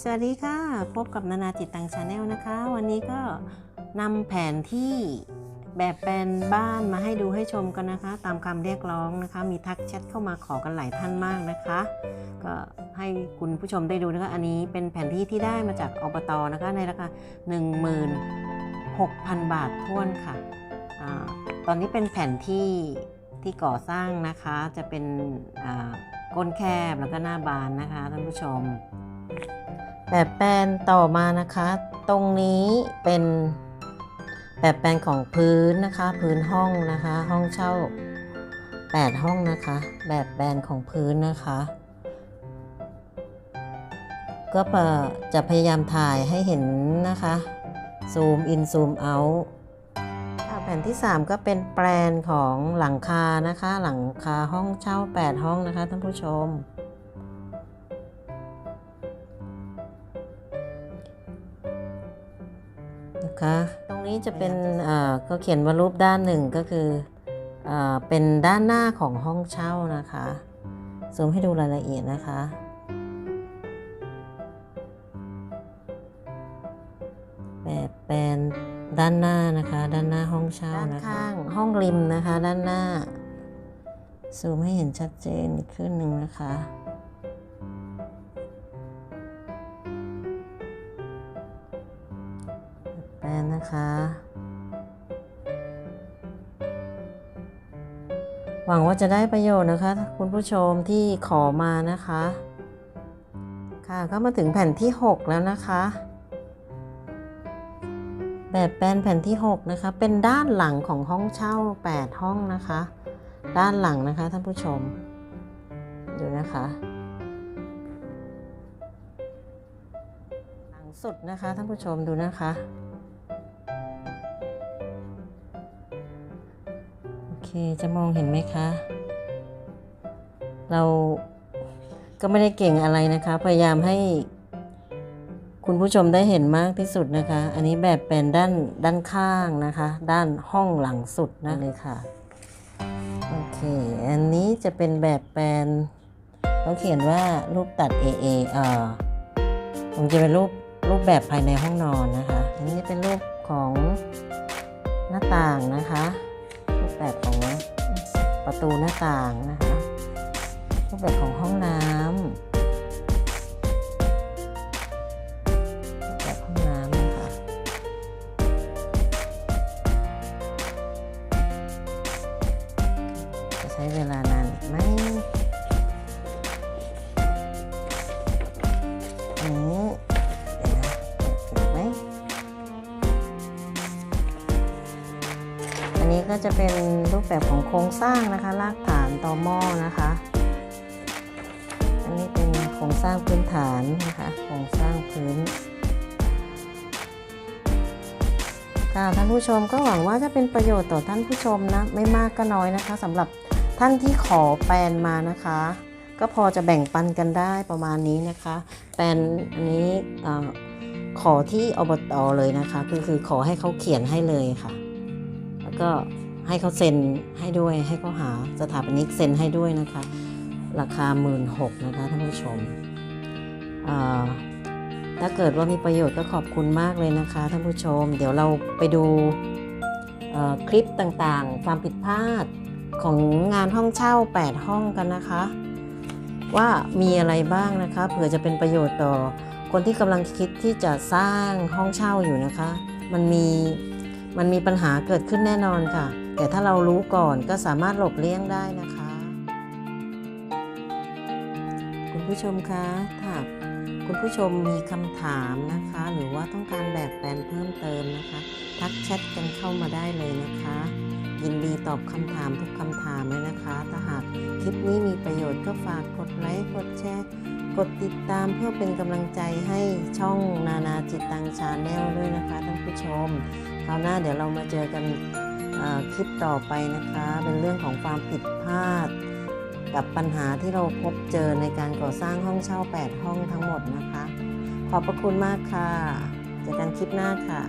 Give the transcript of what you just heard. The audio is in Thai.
สวัสดีค่ะ พบกับนานาจิตตังชาแนลนะคะ วันนี้ก็นำแผนที่แบบแปลนบ้านมาให้ดูให้ชมกันนะคะ ตามคำเรียกร้องนะคะ มีทักแชทเข้ามาขอกันหลายท่านมากนะคะ ก็ให้คุณผู้ชมได้ดูนะคะ อันนี้เป็นแผนที่ที่ได้มาจากอบตนะคะในราคา16,000 บาทท้วนค่ะอตอนนี้เป็นแผนที่ที่ก่อสร้างนะคะจะเป็นก้นแคบแล้วก็หน้าบานนะคะท่านผู้ชม แบบแปลนต่อมานะคะ ตรงนี้เป็นแบบแปลนของพื้นนะคะ พื้นห้องนะคะ ห้องเช่า 8 ห้องนะคะ แบบแปลนของพื้นนะคะ ก็จะพยายามถ่ายให้เห็นนะคะ ซูมอินซูมเอาแผ่นที่ 3 ก็เป็นแปลนของหลังคานะคะ หลังคาห้องเช่า 8 ห้องนะคะท่านผู้ชม นะคะ ตรงนี้จะเป็นอ่าก็เขียนว่ารูปด้านหนึ่งก็คืออาเป็นด้านหน้าของห้องเช่านะคะซูมให้ดูรายละเอียดนะคะ แบบแปลนด้านหน้านะคะ ด้านหน้าห้องเช่านะคะข้างห้องริมนะคะ ด้านหน้าซูมให้เห็นชัดเจนอีกขึ้นหนึ่งนะคะ แปลนนะคะ หวังว่าจะได้ประโยชน์นะคะ คุณผู้ชมที่ขอมานะคะ ค่ะก็มาถึงแผ่นที่ 6 แล้วนะคะ แบบแปลนแผ่นที่ 6 นะคะ เป็นด้านหลังของห้องเช่า 8 ห้องนะคะ ด้านหลังนะคะท่านผู้ชม ดูนะคะหลังสุดนะคะท่านผู้ชมดูนะคะ จะมองเห็นไหมคะ เราก็ไม่ได้เก่งอะไรนะคะ พยายามให้คุณผู้ชมได้เห็นมากที่สุดนะคะ อันนี้แบบเป็นด้านด้านข้างนะคะ ด้านห้องหลังสุดนะเลยค่ะ โอเค อันนี้จะเป็นแบบแปลนเขาเขียนว่ารูปตัด AA เอ่อผมจะเป็นรูปรูปแบบภายในห้องนอนนะคะ อันนี้เป็นรูปของหน้าต่างนะคะ แบบของประตูหน้าต่างนะคะรูปแบบของห้องน้ำ จะเป็นรูปแบบของโครงสร้างนะคะรากฐานต่อหม้อนะคะ อันนี้เป็นโครงสร้างพื้นฐานนะคะโครงสร้างพื้นค่ะท่านผู้ชมก็หวังว่าจะเป็นประโยชน์ต่อท่านผู้ชมนะไม่มากก็น้อยนะคะสำหรับท่านที่ขอแปลนมานะคะ ก็พอจะแบ่งปันกันได้ประมาณนี้นะคะ แปลนอันนี้ขอที่อบตเลยนะคะ คือคือขอให้เขาเขียนให้เลยค่ะ แล้วก็ ให้เขาเซ็นให้ด้วย ให้เขาหาสถาปนิกเซ็นให้ด้วยนะคะ ราคา 1 6ื่นนะคะท่านผู้ชม ถ้าเกิดว่ามีประโยชน์ก็ขอบคุณมากเลยนะคะท่านผู้ชม เดี๋ยวเราไปดูคลิปต่างๆ ความผิดพลาดของงานห้องเช่า 8 ห้องกันนะคะ ว่ามีอะไรบ้างนะคะเผื่อจะเป็นประโยชน์ต่อคนที่กำลังคิดที่จะสร้างห้องเช่าอยู่นะคะ มันมีมันมีปัญหาเกิดขึ้นแน่นอนค่ะ แต่ถ้าเรารู้ก่อนก็สามารถหลบเลี่ยงได้นะคะ คุณผู้ชมคะถ้าหากคุณผู้ชมมีคำถามนะคะ หรือว่าต้องการแบบแปลนเพิ่มเติมนะคะ ทักแชทกันเข้ามาได้เลยนะคะ ยินดีตอบคำถามทุกคำถามเลยนะคะ ถ้าหากคลิปนี้มีประโยชน์ก็ฝากกดไลค์กดแชร์กดติดตามเพื่อเป็นกำลังใจให้ช่องนานาจิตตังชาแนลด้วยนะคะท่านผู้ชมคราวหน้าเดี๋ยวเรามาเจอกัน คลิปต่อไปนะคะ เป็นเรื่องของความผิดพลาด กับปัญหาที่เราพบเจอในการก่อสร้างห้องเช่า 8 ห้องทั้งหมดนะคะ ขอบพระคุณมากค่ะเจอกันคลิปหน้าค่ะ